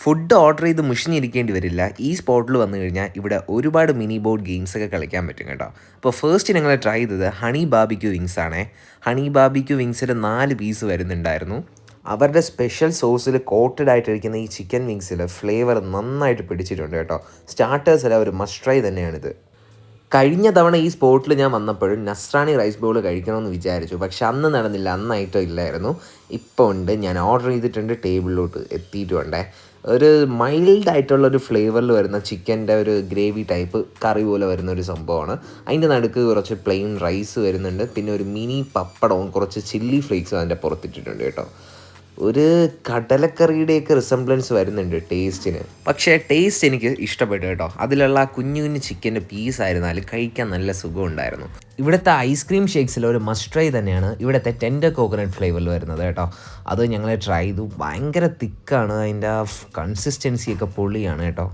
Food order ചെയ്ത് മുഷിഞ്ഞിരിക്കേണ്ടി വരില്ല. ഈ സ്പോട്ടിൽ വന്നു കഴിഞ്ഞാൽ ഇവിടെ ഒരുപാട് മിനി ബോർഡ് ഗെയിംസ് ഒക്കെ കളിക്കാൻ പറ്റും കേട്ടോ. അപ്പോൾ ഫസ്റ്റ് ഞങ്ങൾ ട്രൈ ചെയ്തത് ഹണി ബാബിക്യൂ വിങ്സ് ആണേ. ഹണി ബാബിക്യൂ വിങ്സിൽ നാല് പീസ് വരുന്നുണ്ടായിരുന്നു. അവരുടെ സ്പെഷ്യൽ സോസിൽ കോട്ടഡ് ആയിട്ടിരിക്കുന്ന ഈ ചിക്കൻ വിങ്സിൽ ഫ്ലേവർ നന്നായിട്ട് പിടിച്ചിട്ടുണ്ട് കേട്ടോ. സ്റ്റാർട്ടേഴ്സിൽ ഒരു മസ്റ്റ് ട്രൈ തന്നെയാണിത്. കഴിഞ്ഞ തവണ ഈ സ്പോട്ടിൽ ഞാൻ വന്നപ്പോഴും നസ്രാണി റൈസ് ബോൾ കഴിക്കണമെന്ന് വിചാരിച്ചു. പക്ഷെ അന്ന് നടന്നില്ല അന്നായിട്ടോ ഇല്ലായിരുന്നു. ഇപ്പോൾ ഉണ്ട്. ഞാൻ ഓർഡർ ചെയ്തിട്ടുണ്ട് ടേബിളിലോട്ട് എത്തിയിട്ടുണ്ടേ ഒരു മൈൽഡ് ആയിട്ടുള്ള ഒരു ഫ്ലേവറിൽ വരുന്ന ചിക്കന്റെ ഒരു ഗ്രേവി ടൈപ്പ് കറി പോലെ വരുന്ന ഒരു സംഭവമാണ്. അതിന്റെ നടുക്ക് കുറച്ച് പ്ലെയിൻ റൈസ് വരുന്നുണ്ട്. പിന്നെ ഒരു മിനി പപ്പടവും കുറച്ച് ചില്ലി ഫ്ലേക്സും അതിന്റെ പുറത്തിട്ടിട്ടുണ്ട് കേട്ടോ. ഒരു കടലക്കറിയുടെയൊക്കെ റിസംബ്ലൻസ് വരുന്നുണ്ട് ടേസ്റ്റിന് പക്ഷേ ടേസ്റ്റ് എനിക്ക് ഇഷ്ടപ്പെട്ടു കേട്ടോ. അതിലുള്ള കുഞ്ഞു കുഞ്ഞു ചിക്കന്റെ പീസ് ആയിരുന്നാലും കഴിക്കാൻ നല്ല സുഖമുണ്ടായിരുന്നു. ഇവിടുത്തെ ഐസ്ക്രീം ഷേക്സിൽ ഒരു മസ്റ്റ് ട്രൈ തന്നെയാണ് ഇവിടുത്തെ ടെൻഡർ കോക്കനട്ട് ഫ്ലേവറിൽ വരുന്നത് കേട്ടോ. അത് ഞങ്ങൾ ട്രൈ ചെയ്തു. ഭയങ്കര തിക്കാണ് അതിന്റെ കൺസിസ്റ്റൻസി ഒക്കെ പൊളിയാണ് കേട്ടോ.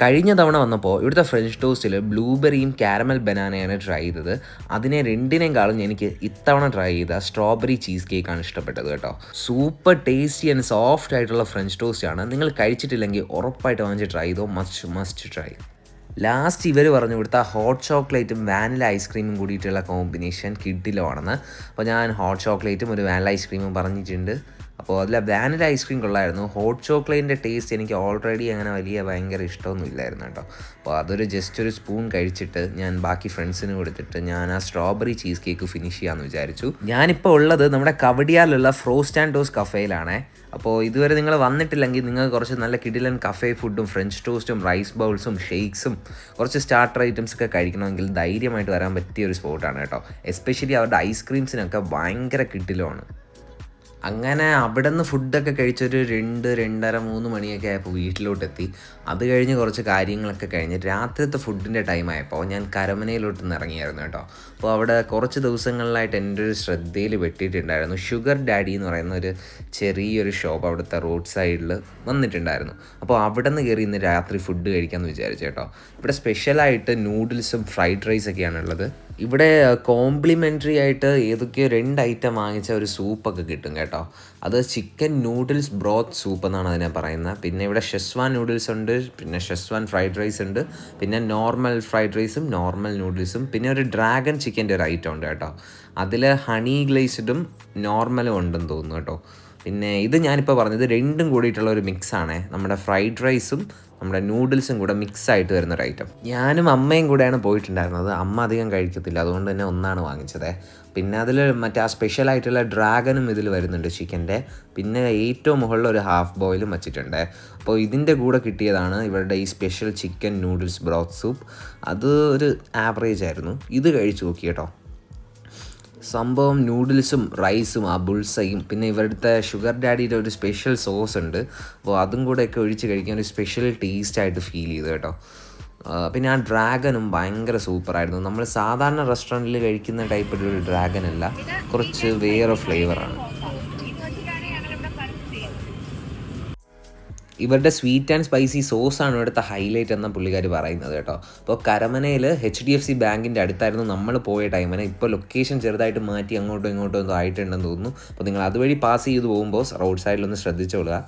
കഴിഞ്ഞ തവണ വന്നപ്പോൾ ഇവിടുത്തെ ഫ്രഞ്ച് ടോസ്റ്റിൽ ബ്ലൂബെറിയും കാരമൽ ബനാനയാണ് ട്രൈ ചെയ്തത്. അതിനെ രണ്ടിനേക്കാളും എനിക്ക് ഇത്തവണ ട്രൈ ചെയ്ത സ്ട്രോബെറി ചീസ് കേക്കാണ് ഇഷ്ടപ്പെട്ടത് കേട്ടോ. സൂപ്പർ ടേസ്റ്റി ആൻഡ് സോഫ്റ്റ് ആയിട്ടുള്ള ഫ്രഞ്ച് ടോസ്റ്റ് ആണ്. നിങ്ങൾ കഴിച്ചിട്ടില്ലെങ്കിൽ ഉറപ്പായിട്ട് വാങ്ങിച്ച് ട്രൈ ചെയ്തോ. മസ്റ്റ് മസ്റ്റ് ട്രൈ ലാസ്റ്റ് ഇവർ പറഞ്ഞു ഇവിടുത്തെ ഹോട്ട് ചോക്ലേറ്റും വാനില ഐസ്ക്രീമും കൂടിയിട്ടുള്ള കോമ്പിനേഷൻ കിഡിലോ ആണെന്ന്. അപ്പോൾ ഞാൻ ഹോട്ട് ചോക്ലേറ്റും ഒരു വാനില ഐസ്ക്രീമും പറഞ്ഞിട്ടുണ്ട്. അപ്പോൾ അതിൽ വാനില ഐസ്ക്രീം കൊള്ളായിരുന്നു. ഹോട്ട് ചോക്ലേറ്റിന്റെ ടേസ്റ്റ് എനിക്ക് ഓൾറെഡി അങ്ങനെ വലിയ ഭയങ്കര ഇഷ്ടമൊന്നും ഇല്ലായിരുന്നു കേട്ടോ. അപ്പോൾ അതൊരു ജസ്റ്റ് ഒരു സ്പൂൺ കഴിച്ചിട്ട് ഞാൻ ബാക്കി ഫ്രണ്ട്സിന് കൊടുത്തിട്ട് ഞാൻ ആ സ്ട്രോബെറി ചീസ് കേക്ക് ഫിനിഷ് ചെയ്യാമെന്ന് വിചാരിച്ചു. ഞാനിപ്പോൾ ഉള്ളത് നമ്മുടെ കവടിയാലുള്ള ഫ്രോസ്റ്റ് ആൻഡ് ടോസ് കഫേയിലാണേ അപ്പോൾ ഇതുവരെ നിങ്ങൾ വന്നിട്ടില്ലെങ്കിൽ നിങ്ങൾ കുറച്ച് നല്ല കിടിലൻ കഫേ ഫുഡും ഫ്രഞ്ച് ടോസ്റ്റും റൈസ് ബൗൾസും ഷെയ്ക്സും കുറച്ച് സ്റ്റാർട്ടർ ഐറ്റംസ് ഒക്കെ കഴിക്കണമെങ്കിൽ ധൈര്യമായിട്ട് വരാൻ പറ്റിയ ഒരു സ്പോട്ടാണ് കേട്ടോ. എസ്പെഷ്യലി അവരുടെ ഐസ്ക്രീംസിനൊക്കെ ഭയങ്കര കിട്ടിലുമാണ് അങ്ങനെ അവിടെ നിന്ന് ഫുഡൊക്കെ കഴിച്ചൊരു രണ്ട് രണ്ടര മൂന്ന് മണിയൊക്കെ ആയപ്പോൾ വീട്ടിലോട്ട് എത്തി അത് കഴിഞ്ഞ് കുറച്ച് കാര്യങ്ങളൊക്കെ കഴിഞ്ഞ് രാത്രിത്തെ ഫുഡിന്റെ ടൈം ആയപ്പോൾ ഞാൻ കരമനയിലോട്ട് ഇറങ്ങിയായിരുന്നു കേട്ടോ. അപ്പോൾ അവിടെ കുറച്ച് ദിവസങ്ങളിലായിട്ട് എന്റെ ഒരു ശ്രദ്ധയിൽ വെട്ടിയിട്ടുണ്ടായിരുന്നു ഷുഗർ ഡാഡി എന്ന് പറയുന്ന ഒരു ചെറിയൊരു ഷോപ്പ് അവിടുത്തെ റോഡ് സൈഡിൽ വന്നിട്ടുണ്ടായിരുന്നു. അപ്പോൾ അവിടെ നിന്ന് കയറി ഇന്ന് രാത്രി ഫുഡ് കഴിക്കാമെന്ന് വിചാരിച്ചു കേട്ടോ. ഇവിടെ സ്പെഷ്യലായിട്ട് നൂഡിൽസും ഫ്രൈഡ് റൈസൊക്കെയാണ് ഉള്ളത്. ഇവിടെ കോംപ്ലിമെന്ററി ആയിട്ട് ഏതൊക്കെയോ രണ്ട് ഐറ്റം വാങ്ങിച്ച ഒരു സൂപ്പൊക്കെ കിട്ടും കേട്ടോ. അത് ചിക്കൻ നൂഡിൽസ് ബ്രോത്ത് സൂപ്പ് എന്നാണ് അതിനെ പറയുന്നത്. പിന്നെ ഇവിടെ ഷെസ്വാൻ നൂഡിൽസ് ഉണ്ട് പിന്നെ ഷെസ്വാൻ ഫ്രൈഡ് റൈസ് ഉണ്ട് പിന്നെ നോർമൽ ഫ്രൈഡ് റൈസും നോർമൽ നൂഡിൽസും പിന്നെ ഒരു ഡ്രാഗൺ ചിക്കന്റെ ഒരു ഐറ്റം ഉണ്ട് കേട്ടോ. അതിൽ ഹണി ഗ്ലേസ്ഡും നോർമലും ഉണ്ടെന്ന് തോന്നുന്നു കേട്ടോ. പിന്നെ ഇത് ഞാനിപ്പോൾ പറഞ്ഞത് രണ്ടും കൂടിയിട്ടുള്ള ഒരു മിക്സാണ് നമ്മുടെ ഫ്രൈഡ് റൈസും നമ്മുടെ നൂഡിൽസും കൂടെ മിക്സ് ആയിട്ട് വരുന്ന ഒരു ഐറ്റം ഞാനും അമ്മയും കൂടെയാണ് പോയിട്ടുണ്ടായിരുന്നത്. അമ്മ അധികം കഴിക്കത്തില്ല. അതുകൊണ്ട് തന്നെ ഒന്നാണ് വാങ്ങിച്ചത്. പിന്നെ അതിൽ മറ്റേ ആ സ്പെഷ്യൽ ആയിട്ടുള്ള ഡ്രാഗനും ഇതിൽ വരുന്നുണ്ട് ചിക്കന്റെ. പിന്നെ ഏറ്റവും മുകളിൽ ഒരു ഹാഫ് ബോയിലും വെച്ചിട്ടുണ്ട്. അപ്പോൾ ഇതിന്റെ കൂടെ കിട്ടിയതാണ് ഇവരുടെ ഈ special chicken noodles broth soup അത് ഒരു ആവറേജ് ആയിരുന്നു. ഇത് കഴിച്ചു നോക്കി കേട്ടോ സംഭവം നൂഡിൽസും റൈസും ആ ബുൾസയും പിന്നെ ഇവരുടെ ഷുഗർ ഡാഡിയുടെ ഒരു സ്പെഷ്യൽ സോസ് ഉണ്ട്. അപ്പോൾ അതും കൂടെയൊക്കെ ഒഴിച്ച് കഴിക്കാൻ ഒരു സ്പെഷ്യൽ ടേസ്റ്റ് ആയിട്ട് ഫീൽ ചെയ്തു കേട്ടോ. പിന്നെ ആ ഡ്രാഗനും ഭയങ്കര സൂപ്പറായിരുന്നു നമ്മൾ സാധാരണ റെസ്റ്റോറന്റിൽ കഴിക്കുന്ന ടൈപ്പ് ഒരു ഡ്രാഗൻ അല്ല. കുറച്ച് വേറെ ഫ്ലേവറാണ് ഇവരുടെ സ്വീറ്റ് ആൻഡ് സ്പൈസി സോസാണ് ഇവിടുത്തെ ഹൈലൈറ്റ് എന്ന പുള്ളിക്കാർ പറയുന്നത് കേട്ടോ. അപ്പോൾ കരമനയിൽ എച്ച് ഡി എഫ് സി ബാങ്കിന്റെ അടുത്തായിരുന്നു നമ്മൾ പോയ ടൈമിന് ഇപ്പോൾ ലൊക്കേഷൻ ചെറുതായിട്ട് മാറ്റി അങ്ങോട്ടും ഇങ്ങോട്ടും എന്തോ ആയിട്ടുണ്ടെന്ന് തോന്നുന്നു. അപ്പോൾ നിങ്ങൾ അതുവഴി പാസ് ചെയ്ത് പോകുമ്പോൾ റോഡ് സൈഡിലൊന്ന് ശ്രദ്ധിച്ചോളുക